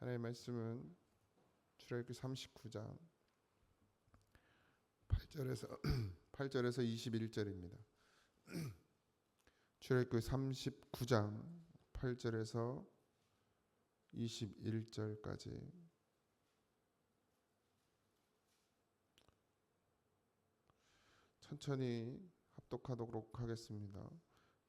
하나님의 말씀은 출애굽기 39장 8절에서 8절에서 21절입니다. 출애굽기 39장 8절에서 21절까지 천천히 합독하도록 하겠습니다.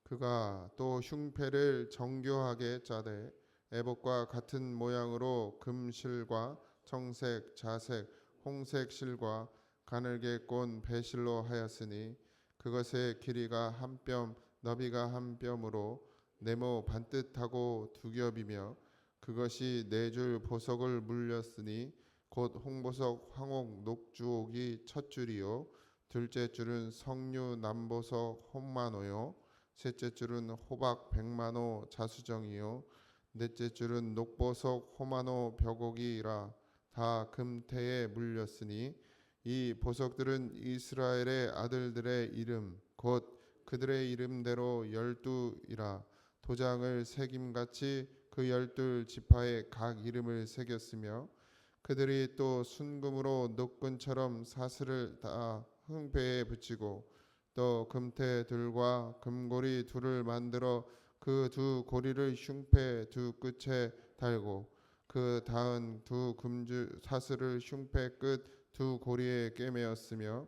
그가 또 흉패를 정교하게 짜되 애복과 같은 모양으로 금실과 청색, 자색, 홍색 실과 가늘게 꼰 배실로 하였으니 그것의 길이가 한 뼘, 너비가 한 뼘으로 네모 반듯하고 두 겹이며 그것이 네 줄 보석을 물렸으니 곧 홍보석, 황옥, 녹주옥이 첫 줄이요. 둘째 줄은 석류, 남보석, 홍만호요. 셋째 줄은 호박, 백만호, 자수정이요 넷째 줄은 녹보석, 호만호, 벽옥이라 다 금태에 물렸으니 이 보석들은 이스라엘의 아들들의 이름 곧 그들의 이름대로 열두이라. 도장을 새김같이 그 열둘 지파에 각 이름을 새겼으며 그들이 또 순금으로 녹근처럼 사슬을 다 흥배에 붙이고 또 금태들과 금고리 둘을 만들어 그 두 고리를 흉패 두 끝에 달고 그 닿은 두 금줄 사슬을 흉패 끝 두 고리에 꿰매었으며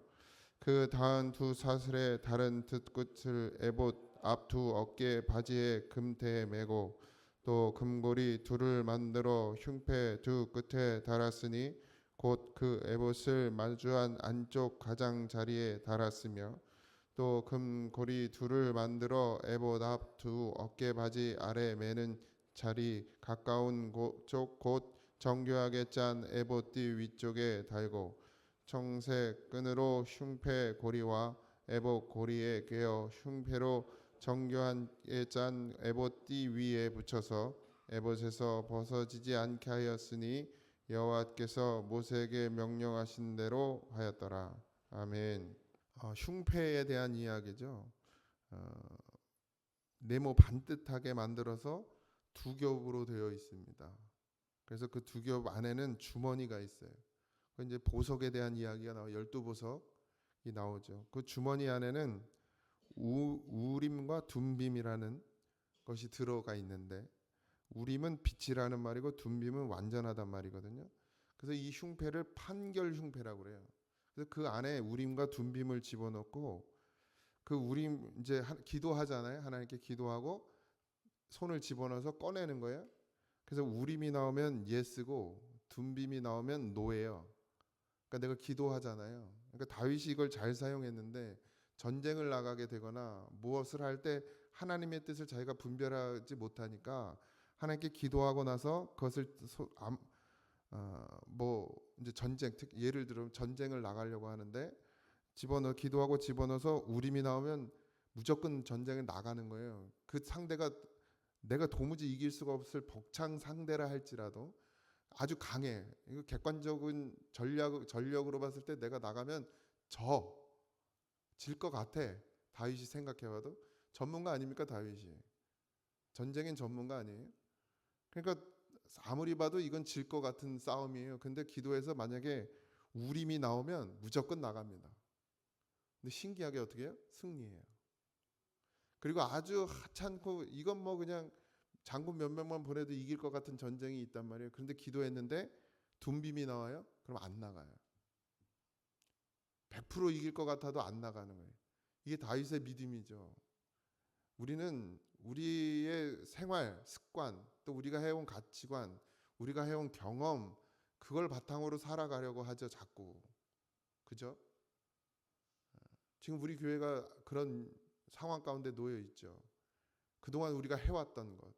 그 닿은 두 사슬의 다른 뒷끝을 에봇 앞 두 어깨 바지에 금태에 매고 또 금고리 둘을 만들어 흉패 두 끝에 달았으니 곧 그 에봇을 마주한 안쪽 가장 자리에 달았으며 또 금고리 둘을 만들어 에봇 앞 두 어깨 바지 아래 매는 자리 가까운 쪽곧 정교하게 짠 에봇띠 위쪽에 달고 청색 끈으로 흉패 고리와 에봇 고리에 꿰어 흉패로 정교하게 짠 에봇띠 위에 붙여서 에봇에서 벗어지지 않게 하였으니 여호와께서 모세에게 명령하신 대로 하였더라. 아멘. 어, 흉패에 대한 이야기죠. 어, 네모 반듯하게 만들어서 두 겹으로 되어 있습니다. 그래서 그 두 겹 안에는 주머니가 있어요. 그 이제 보석에 대한 이야기가 나와 열두 보석이 나오죠. 그 주머니 안에는 우, 우림과 둠빔이라는 것이 들어가 있는데 우림은 빛이라는 말이고 둠빔은 완전하단 말이거든요. 그래서 이 흉패를 판결 흉패라고 그래요. 그래서 그 안에 우림과 둠빔을 집어넣고 그 우림 이제 하- 기도하잖아요. 하나님께 기도하고 손을 집어넣어서 꺼내는 거예요. 그래서 우림이 나오면 예스고 둠빔이 나오면 노예요. 그러니까 내가 기도하잖아요. 그러니까 다윗이 이걸 잘 사용했는데 전쟁을 나가게 되거나 무엇을 할 때 하나님의 뜻을 자기가 분별하지 못하니까 하나님께 기도하고 나서 그것을 소, 암, 어, 뭐 이제 전쟁 특 예를 들어 전쟁을 나가려고 하는데 집어넣어 기도하고 집어넣어서 우림이 나오면 무조건 전쟁에 나가는 거예요. 그 상대가 내가 도무지 이길 수가 없을 벅창 상대라 할지라도 아주 강해. 이거 객관적인 전략 전력으로 봤을 때 내가 나가면 져. 질것 같아. 다윗이 생각해봐도 전문가 아닙니까 다윗이? 전쟁엔 전문가 아니에요? 그러니까 아무리 봐도 이건 질 것 같은 싸움이에요. 근데 기도해서 만약에 우림이 나오면 무조건 나갑니다. 근데 신기하게 어떻게 해요? 승리해요. 그리고 아주 하찮고 이건 뭐 그냥 장군 몇 명만 보내도 이길 것 같은 전쟁이 있단 말이에요. 그런데 기도했는데 둠빔이 나와요? 그럼 안 나가요. 100% 이길 것 같아도 안 나가는 거예요. 이게 다윗의 믿음이죠. 우리는 우리의 생활, 습관, 또 우리가 해온 가치관, 우리가 해온 경험, 그걸 바탕으로 살아가려고 하죠, 자꾸. 그죠? 지금 우리 교회가 그런 상황 가운데 놓여 있죠. 그동안 우리가 해왔던 것,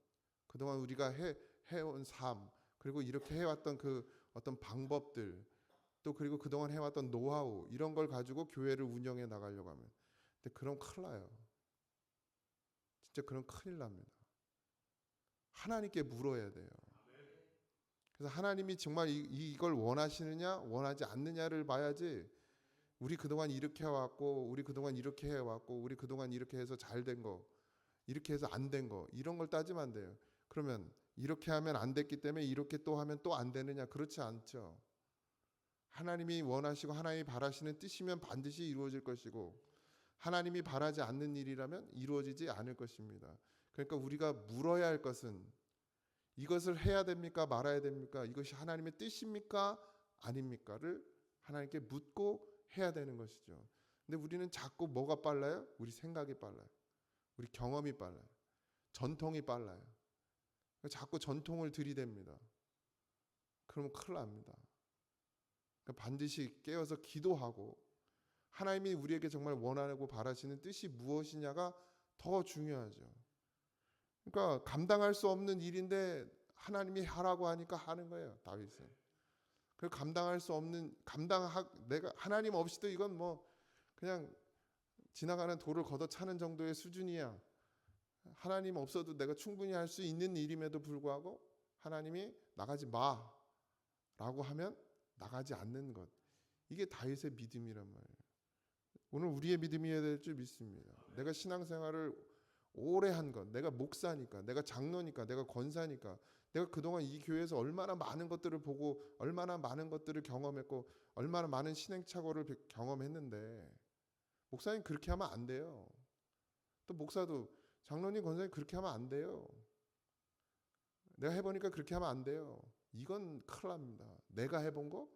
그동안 우리가 해, 해온 삶, 그리고 이렇게 해왔던 그 어떤 방법들, 또 그리고 그동안 해왔던 노하우, 이런 걸 가지고 교회를 운영해 나가려고 하면. 근데 그럼 큰일 나요. 진짜 그럼 큰일 납니다. 하나님께 물어야 돼요. 그래서 하나님이 정말 이, 이걸 원하시느냐, 원하지 않느냐를 봐야지 우리 그동안 이렇게 해왔고, 우리 그동안 이렇게 해왔고, 우리 그동안 이렇게 해서 잘 된 거, 이렇게 해서 안 된 거, 이런 걸 따지면 안 돼요. 그러면 이렇게 하면 안 됐기 때문에 이렇게 또 하면 또 안 되느냐 그렇지 않죠. 하나님이 원하시고 하나님이 바라시는 뜻이면 반드시 이루어질 것이고 하나님이 바라지 않는 일이라면 이루어지지 않을 것입니다. 그러니까 우리가 물어야 할 것은 이것을 해야 됩니까 말아야 됩니까 이것이 하나님의 뜻입니까 아닙니까를 하나님께 묻고 해야 되는 것이죠. 근데 우리는 자꾸 뭐가 빨라요? 우리 생각이 빨라요. 우리 경험이 빨라요. 전통이 빨라요. 자꾸 전통을 들이댑니다. 그러면 큰일 납니다. 그러니까 반드시 깨어서 기도하고 하나님이 우리에게 정말 원하고 바라시는 뜻이 무엇이냐가 더 중요하죠. 그러니까 감당할 수 없는 일인데 하나님이 하라고 하니까 하는 거예요. 다윗은. 그 감당할 수 없는 감당하 내가 하나님 없이도 이건 뭐 그냥 지나가는 돌을 걷어 차는 정도의 수준이야. 하나님 없어도 내가 충분히 할 수 있는 일임에도 불구하고 하나님이 나가지 마라고 하면 나가지 않는 것. 이게 다윗의 믿음이란 말이에요. 오늘 우리의 믿음이어야 될 줄 믿습니다. 내가 신앙생활을 오래 한 것, 내가 목사니까, 내가 장로니까, 내가 권사니까, 내가 그동안 이 교회에서 얼마나 많은 것들을 보고, 얼마나 많은 것들을 경험했고, 얼마나 많은 신행착오를 경험했는데, 목사님 그렇게 하면 안 돼요. 또 목사도 장로님, 권사님 그렇게 하면 안 돼요. 내가 해보니까 그렇게 하면 안 돼요. 이건 큰일 납니다. 내가 해본 거?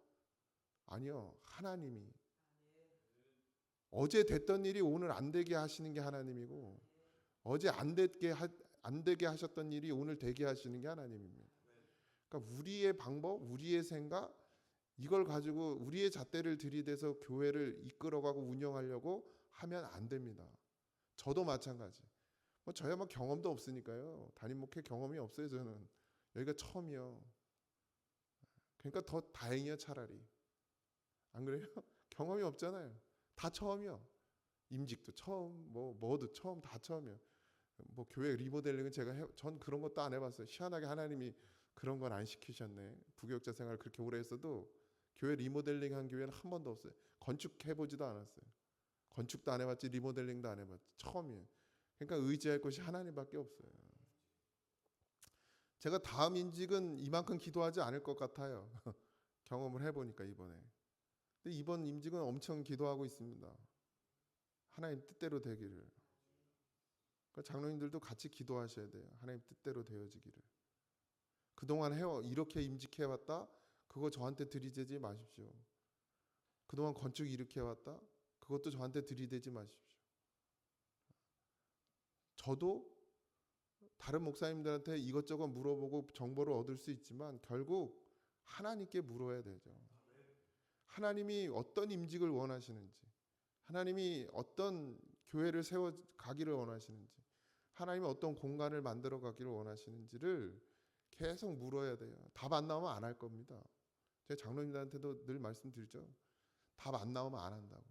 아니요. 하나님이. 어제 됐던 일이 오늘 안 되게 하시는 게 하나님이고, 어제 안 되게, 하, 안 되게 하셨던 일이 오늘 되게 하시는 게 하나님입니다. 그러니까 우리의 방법, 우리의 생각, 이걸 가지고 우리의 잣대를 들이대서 교회를 이끌어가고 운영하려고 하면 안 됩니다. 저도 마찬가지. 뭐 저야 뭐 경험도 없으니까요. 담임 목회 경험이 없어요 저는. 여기가 처음이요. 그러니까 더 다행이야 차라리. 안 그래요? 경험이 없잖아요. 다 처음이요. 임직도 처음, 뭐 뭐도 처음 다 처음이요. 뭐 교회 리모델링은 제가 해, 전 그런 것도 안 해봤어요. 희한하게 하나님이 그런 건 안 시키셨네. 부교육자 생활 그렇게 오래 했어도 교회 리모델링 한 교회는 한 번도 없어요. 건축 해보지도 않았어요. 건축도 안 해봤지 리모델링도 안 해봤지 처음이에요. 그러니까 의지할 것이 하나님밖에 없어요. 제가 다음 임직은 이만큼 기도하지 않을 것 같아요. 경험을 해보니까 이번에. 근데 이번 임직은 엄청 기도하고 있습니다. 하나님 뜻대로 되기를. 그러니까 장로님들도 같이 기도하셔야 돼요. 하나님 뜻대로 되어지기를. 그동안 해워 이렇게 임직해 왔다. 그거 저한테 들이대지 마십시오. 그동안 건축 이렇게 해왔다. 그것도 저한테 들이대지 마십시오. 저도 다른 목사님들한테 이것저것 물어보고 정보를 얻을 수 있지만 결국 하나님께 물어야 되죠. 하나님이 어떤 임직을 원하시는지, 하나님이 어떤 교회를 세워 가기를 원하시는지, 하나님이 어떤 공간을 만들어 가기를 원하시는지를 계속 물어야 돼요. 답 안 나오면 안 할 겁니다. 제가 장로님들한테도 늘 말씀드리죠. 답 안 나오면 안 한다고.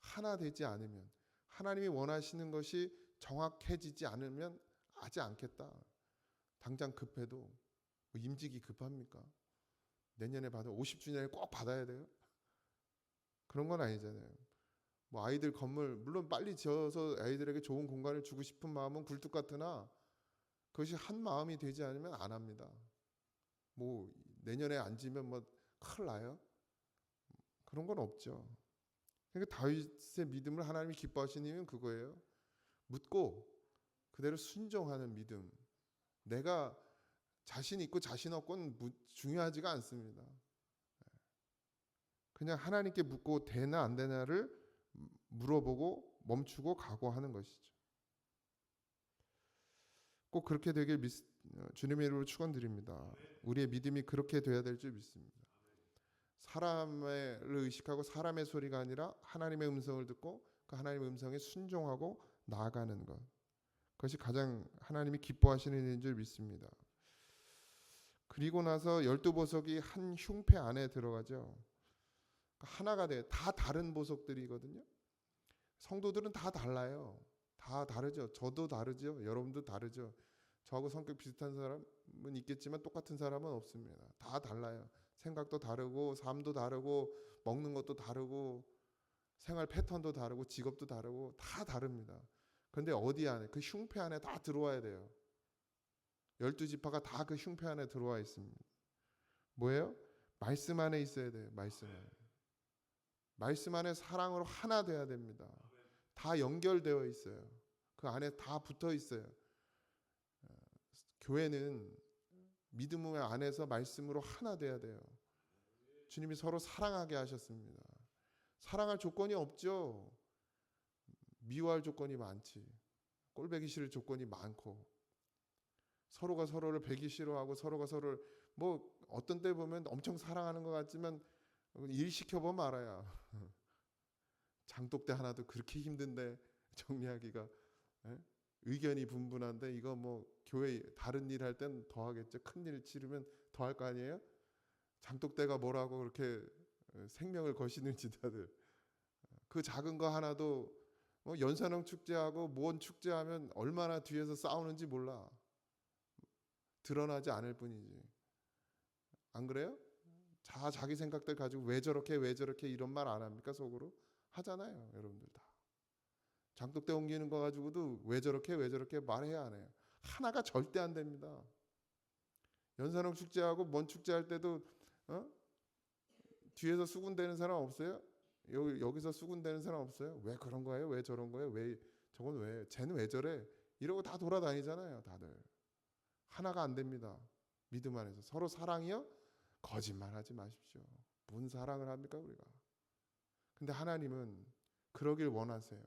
하나 되지 않으면 하나님이 원하시는 것이 정확해지지 않으면 하지 않겠다. 당장 급해도 뭐 임직이 급합니까? 내년에 받아 50주년에 꼭 받아야 돼요? 그런 건 아니잖아요. 뭐 아이들 건물 물론 빨리 지어서 아이들에게 좋은 공간을 주고 싶은 마음은 굴뚝 같으나 그것이 한 마음이 되지 않으면 안 합니다. 뭐 내년에 안 지면 뭐 큰일 나요? 그런 건 없죠. 그러니까 다윗의 믿음을 하나님이 기뻐하시는 이유는 그거예요. 묻고 그대로 순종하는 믿음. 내가 자신 있고 자신 없고는 중요하지가 않습니다. 그냥 하나님께 묻고 되나 안 되나를 물어보고 멈추고 각오하는 것이죠. 꼭 그렇게 되길 믿, 주님의 이름으로 축원드립니다. 우리의 믿음이 그렇게 돼야 될 줄 믿습니다. 사람을 의식하고 사람의 소리가 아니라 하나님의 음성을 듣고 그 하나님의 음성에 순종하고 나아가는 것. 그것이 가장 하나님이 기뻐하시는 일인 줄 믿습니다. 그리고 나서 열두 보석이 한 흉패 안에 들어가죠. 하나가 돼. 다 다른 보석들이거든요. 성도들은 다 달라요. 다 다르죠. 저도 다르죠. 여러분도 다르죠. 저하고 성격 비슷한 사람은 있겠지만 똑같은 사람은 없습니다. 다 달라요. 생각도 다르고 삶도 다르고 먹는 것도 다르고 생활 패턴도 다르고 직업도 다르고 다 다릅니다. 그런데 어디 안에 그 흉패 안에 다 들어와야 돼요. 열두 지파가 다 그 흉패 안에 들어와 있습니다. 뭐예요? 말씀 안에 있어야 돼요. 말씀 안에. 말씀 안에 사랑으로 하나 돼야 됩니다. 다 연결되어 있어요. 그 안에 다 붙어 있어요. 어, 교회는 믿음 안에서 말씀으로 하나 돼야 돼요. 주님이 서로 사랑하게 하셨습니다. 사랑할 조건이 없죠. 미워할 조건이 많지. 꼴배기 싫을 조건이 많고 서로가 서로를 배기 싫어하고 서로가 서로를 뭐 어떤 때 보면 엄청 사랑하는 것 같지만 일 시켜보면 알아야 장독대 하나도 그렇게 힘든데 정리하기가 예? 의견이 분분한데 이거 뭐 교회 다른 일 할 땐 더 하겠죠. 큰 일 치르면 더 할 거 아니에요? 장독대가 뭐라고 그렇게 어, 생명을 거시는지 다들. 그 작은 거 하나도 뭐 연산홍 축제하고 뭔 축제하면 얼마나 뒤에서 싸우는지 몰라. 드러나지 않을 뿐이지. 안 그래요? 자 자기 생각들 가지고 왜 저렇게 왜 저렇게 이런 말 안 합니까 속으로 하잖아요 여러분들 다 장독대 옮기는 거 가지고도 왜 저렇게 왜 저렇게 말해야 안 해요 하나가 절대 안 됩니다 연산홍 축제하고 뭔 축제 할 때도 어? 뒤에서 수군대는 사람 없어요? 여기 여기서 수군대는 사람 없어요? 왜 그런 거예요? 왜 저런 거예요? 왜 저건 왜 쟤는 왜 저래? 이러고 다 돌아다니잖아요, 다들. 하나가 안 됩니다. 믿음 안에서 서로 사랑이요? 거짓말하지 마십시오. 뭔 사랑을 합니까 우리가? 근데 하나님은 그러길 원하세요.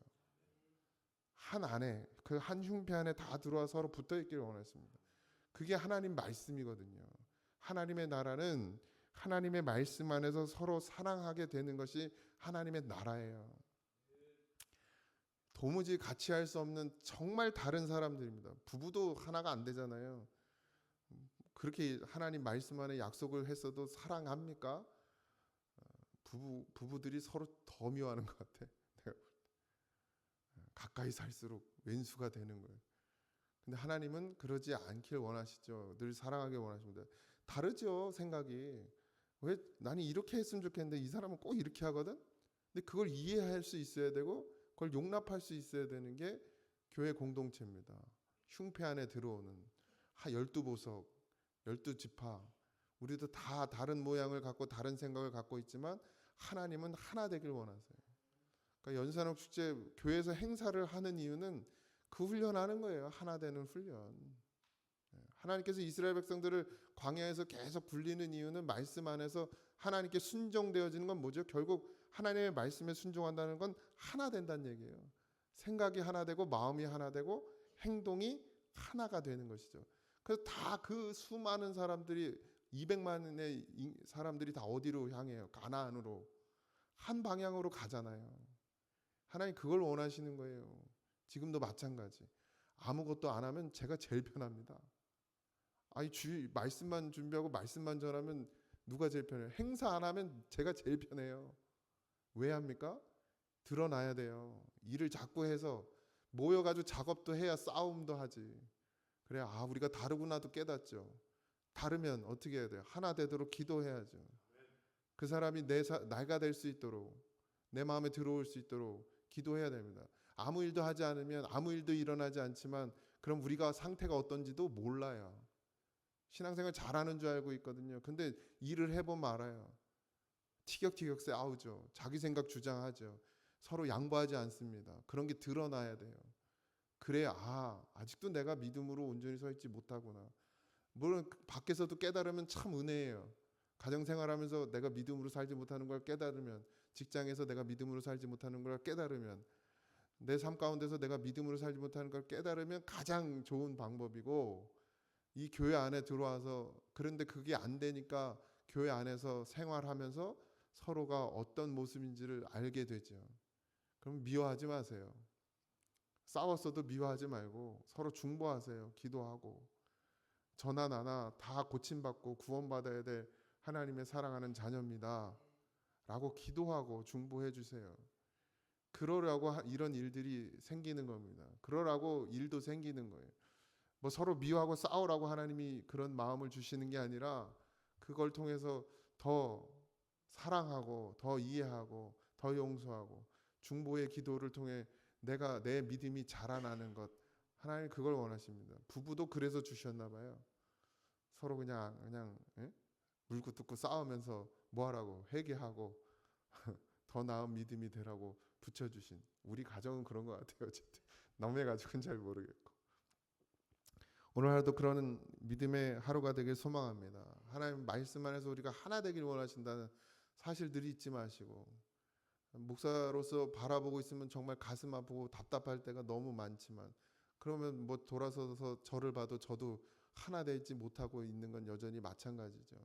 한 안에 그 한 흉패 안에 다 들어와 서로 붙어 있기를 원하십니다. 그게 하나님 말씀이거든요. 하나님의 나라는 하나님의 말씀 안에서 서로 사랑하게 되는 것이 하나님의 나라예요. 도무지 같이 할 수 없는 정말 다른 사람들입니다. 부부도 하나가 안 되잖아요. 그렇게 하나님 말씀 안에 약속을 했어도 사랑합니까? 부부 부부들이 서로 더 미워하는 것 같아. 내가 볼 때. 가까이 살수록 왼수가 되는 거예요. 근데 하나님은 그러지 않길 원하시죠. 늘 사랑하게 원하십니다. 다르죠 생각이. 왜 나는 이렇게 했으면 좋겠는데 이 사람은 꼭 이렇게 하거든. 근데 그걸 이해할 수 있어야 되고 그걸 용납할 수 있어야 되는 게 교회 공동체입니다. 흉패 안에 들어오는 하 열두 보석, 열두 지파. 우리도 다 다른 모양을 갖고 다른 생각을 갖고 있지만 하나님은 하나 되길 원하세요. 그러니까 연산업 축제 교회에서 행사를 하는 이유는 그 훈련하는 거예요. 하나 되는 훈련. 하나님께서 이스라엘 백성들을 광야에서 계속 굴리는 이유는 말씀 안에서 하나님께 순종되어지는 건 뭐죠? 결국 하나님의 말씀에 순종한다는 건 하나 된다는 얘기예요. 생각이 하나 되고 마음이 하나 되고 행동이 하나가 되는 것이죠. 그래서 다 그 수많은 사람들이 200만의 사람들이 다 어디로 향해요? 가나안으로 한 방향으로 가잖아요. 하나님 그걸 원하시는 거예요. 지금도 마찬가지. 아무것도 안 하면 제가 제일 편합니다. 아니 주 말씀만 준비하고 말씀만 전하면 누가 제일 편해요? 행사 안 하면 제가 제일 편해요. 왜 합니까? 드러나야 돼요. 일을 자꾸 해서 모여가지고 작업도 해야 싸움도 하지. 그래 아 우리가 다르구나도 깨닫죠. 다르면 어떻게 해야 돼요? 하나 되도록 기도해야죠. 그 사람이 내 사, 나가 될 수 있도록 내 마음에 들어올 수 있도록 기도해야 됩니다. 아무 일도 하지 않으면 아무 일도 일어나지 않지만 그럼 우리가 상태가 어떤지도 몰라요. 신앙생활 잘하는 줄 알고 있거든요. 근데 일을 해보면 알아요. 티격태격 싸우죠. 자기 생각 주장하죠. 서로 양보하지 않습니다. 그런 게 드러나야 돼요. 그래야 아 아직도 내가 믿음으로 온전히 서 있지 못하구나. 물론 밖에서도 깨달으면 참 은혜예요. 가정생활하면서 내가 믿음으로 살지 못하는 걸 깨달으면 직장에서 내가 믿음으로 살지 못하는 걸 깨달으면 내 삶 가운데서 내가 믿음으로 살지 못하는 걸 깨달으면 가장 좋은 방법이고 이 교회 안에 들어와서 그런데 그게 안 되니까 교회 안에서 생활하면서 서로가 어떤 모습인지를 알게 되죠. 그럼 미워하지 마세요. 싸웠어도 미워하지 말고 서로 중보하세요. 기도하고 저나 나나 다 고침받고 구원받아야 될 하나님의 사랑하는 자녀입니다. 라고 기도하고 중보해 주세요. 그러라고 이런 일들이 생기는 겁니다. 그러라고 일도 생기는 거예요. 뭐 서로 미워하고 싸우라고 하나님이 그런 마음을 주시는 게 아니라 그걸 통해서 더 사랑하고 더 이해하고 더 용서하고 중보의 기도를 통해 내가 내 믿음이 자라나는 것 하나님 그걸 원하십니다. 부부도 그래서 주셨나 봐요. 서로 그냥 그냥 예? 물고 뜯고 싸우면서 뭐 하라고 회개하고 더 나은 믿음이 되라고 붙여 주신 우리 가정은 그런 것 같아요. 어쨌든 남의 가족은 잘 모르겠고 오늘 하루도 그런 믿음의 하루가 되길 소망합니다. 하나님 말씀 안에서 우리가 하나 되길 원하신다는 사실들이 잊지 마시고 목사로서 바라보고 있으면 정말 가슴 아프고 답답할 때가 너무 많지만 그러면 뭐 돌아서서 저를 봐도 저도 하나 되지 못하고 있는 건 여전히 마찬가지죠.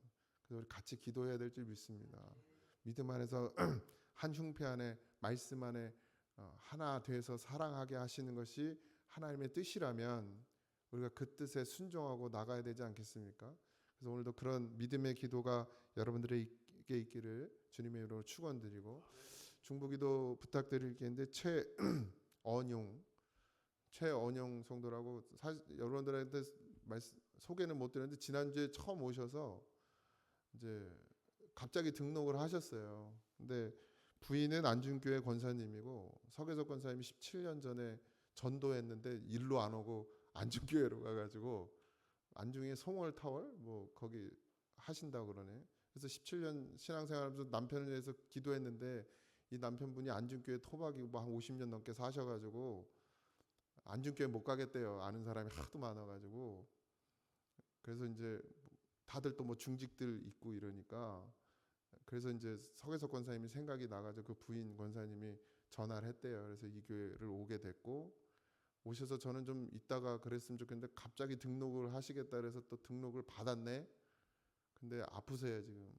그래서 우리 같이 기도해야 될 줄 믿습니다. 믿음 안에서 한 흉패 안에 말씀 안에 어, 하나 돼서 사랑하게 하시는 것이 하나님의 뜻이라면 우리가 그 뜻에 순종하고 나가야 되지 않겠습니까? 그래서 오늘도 그런 믿음의 기도가 여러분들에게 있기를 주님의 이름으로 축원드리고 중보기도 부탁드릴 게 있는데 최언용 최언용 성도라고 여러분들한테 소개는 못 드렸는데 지난주에 처음 오셔서 이제 갑자기 등록을 하셨어요. 근데 부인은 안중교회 권사님이고 서계석 권사님이 17년 전에 전도했는데 일로 안 오고 안중교회로 가가지고 안중에 송월 타월 뭐 거기 하신다고 그러네. 그래서 17년 신앙생활하면서 남편을 위해서 기도했는데 이 남편분이 안중교회 토박이고 뭐 한 50년 넘게 사셔가지고 안중교회 못 가겠대요. 아는 사람이 하도 많아가지고 그래서 이제 다들 또 뭐 중직들 있고 이러니까 그래서 이제 서계석 권사님이 생각이 나가지고 그 부인 권사님이 전화를 했대요. 그래서 이 교회를 오게 됐고 오셔서 저는 좀 있다가 그랬으면 좋겠는데 갑자기 등록을 하시겠다 그래서 또 등록을 받았네. 근데 아프세요 지금.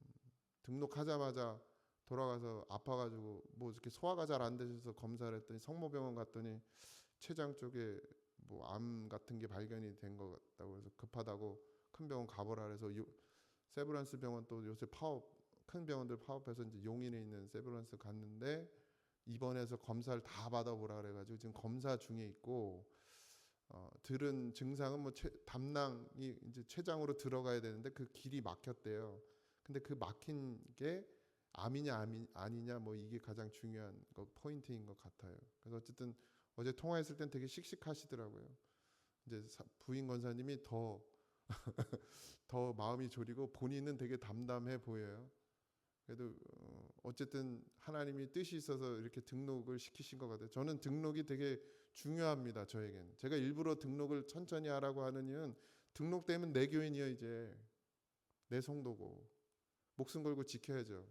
등록하자마자 돌아가서 아파가지고 뭐 이렇게 소화가 잘 안 되셔서 검사를 했더니 성모병원 갔더니 췌장 쪽에 뭐 암 같은 게 발견이 된 것 같다고 해서 급하다고 큰 병원 가보라 그래서 요- 세브란스 병원 또 요새 파업 큰 병원들 파업해서 이제 용인에 있는 세브란스 갔는데 입원해서 검사를 다 받아보라 그래가지고 지금 검사 중에 있고 어, 들은 증상은 뭐 체, 담낭이 이제 췌장으로 들어가야 되는데 그 길이 막혔대요. 근데 그 막힌 게 암이냐 암이, 아니냐 뭐 이게 가장 중요한 거 포인트인 것 같아요. 그래서 어쨌든 어제 통화했을 땐 되게 씩씩하시더라고요. 이제 사- 부인 권사님이 더 더 마음이 졸이고 본인은 되게 담담해 보여요. 그래도 어, 어쨌든 하나님이 뜻이 있어서 이렇게 등록을 시키신 것 같아요. 저는 등록이 되게 중요합니다. 저에겐 제가 일부러 등록을 천천히 하라고 하는 이유는 등록되면 내 교인이요 이제 내 성도고 목숨 걸고 지켜야죠.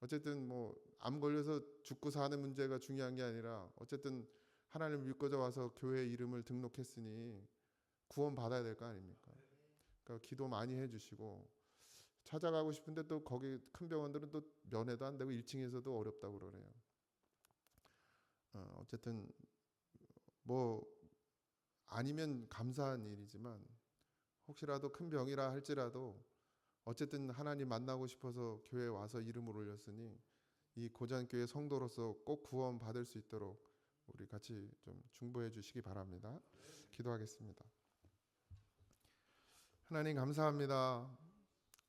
어쨌든 뭐 암 걸려서 죽고 사는 문제가 중요한 게 아니라 어쨌든 하나님 믿고자 와서 교회 이름을 등록했으니 구원 받아야 될 거 아닙니까? 그러니까 기도 많이 해주시고 찾아가고 싶은데 또 거기 큰 병원들은 또 면회도 안 되고 1층에서도 어렵다고 그러네요. 어, 어쨌든 뭐 아니면 감사한 일이지만 혹시라도 큰 병이라 할지라도 어쨌든 하나님 만나고 싶어서 교회 에 와서 이름을 올렸으니 이 고잔교회 성도로서 꼭 구원 받을 수 있도록 우리 같이 좀 중보해 주시기 바랍니다. 기도하겠습니다. 하나님 감사합니다.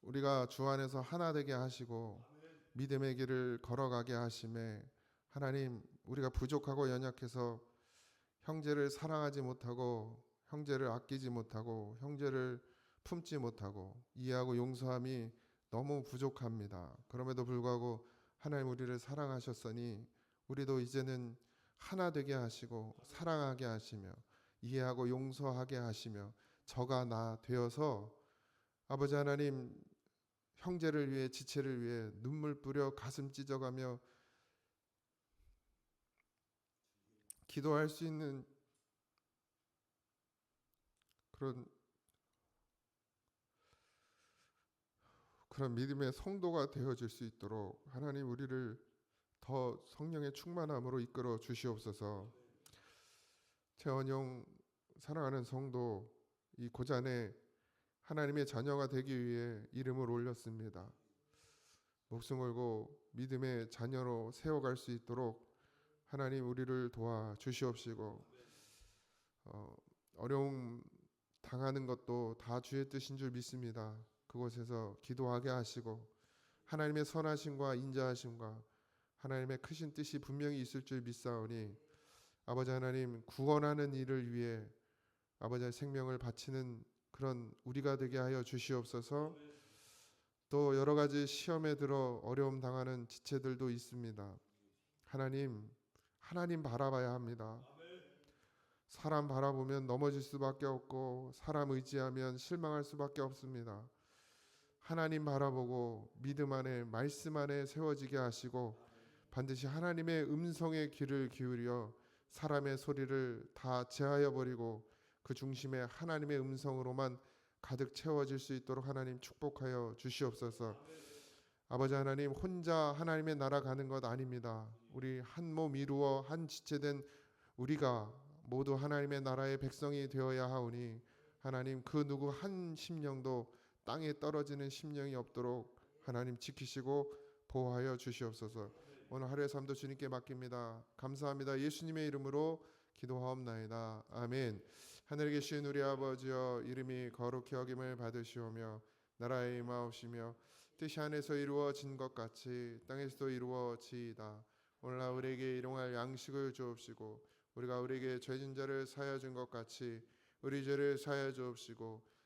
우리가 주 안에서 하나 되게 하시고 믿음의 길을 걸어가게 하심에 하나님 우리가 부족하고 연약해서 형제를 사랑하지 못하고 형제를 아끼지 못하고 형제를 품지 못하고 이해하고 용서함이 너무 부족합니다. 그럼에도 불구하고 하나님 우리를 사랑하셨으니 우리도 이제는 하나 되게 하시고 사랑하게 하시며 이해하고 용서하게 하시며 저가 나 되어서 아버지 하나님 형제를 위해 지체를 위해 눈물 뿌려 가슴 찢어가며 기도할 수 있는 그런 그런 믿음의 성도가 되어질 수 있도록 하나님 우리를 더 성령의 충만함으로 이끌어 주시옵소서. 최원용 사랑하는 성도 이 고잔에 하나님의 자녀가 되기 위해 이름을 올렸습니다. 목숨 걸고 믿음의 자녀로 세워갈 수 있도록 하나님 우리를 도와 주시옵시고 어, 어려움 당하는 것도 다 주의 뜻인 줄 믿습니다. 그곳에서 기도하게 하시고 하나님의 선하심과 인자하심과 하나님의 크신 뜻이 분명히 있을 줄 믿사오니 아버지 하나님 구원하는 일을 위해 아버지의 생명을 바치는 그런 우리가 되게 하여 주시옵소서. 또 여러 가지 시험에 들어 어려움 당하는 지체들도 있습니다. 하나님, 하나님 바라봐야 합니다. 사람 바라보면 넘어질 수밖에 없고 사람 의지하면 실망할 수밖에 없습니다. 하나님 바라보고 믿음 안에 말씀 안에 세워지게 하시고 반드시 하나님의 음성에 귀를 기울여 사람의 소리를 다 제하여 버리고 그 중심에 하나님의 음성으로만 가득 채워질 수 있도록 하나님 축복하여 주시옵소서. 아버지 하나님 혼자 하나님의 나라 가는 것 아닙니다. 우리 한 몸 이루어 한 지체된 우리가 모두 하나님의 나라의 백성이 되어야 하오니 하나님 그 누구 한 심령도 땅에 떨어지는 심령이 없도록 하나님 지키시고 보호하여 주시옵소서. 오늘 하루의 삶도 주님께 맡깁니다. 감사합니다. 예수님의 이름으로 기도하옵나이다. 아멘. 하늘에 계신 우리 아버지여 이름이 거룩히 여김을 받으시오며 나라의 임하옵시며 뜻이 하늘에서 이루어진 것 같이 땅에서도 이루어지이다. 오늘날 우리에게 일용할 양식을 주옵시고 우리가 우리에게 죄진 자를 사하여 준 것 같이 우리 죄를 사하여 주옵시고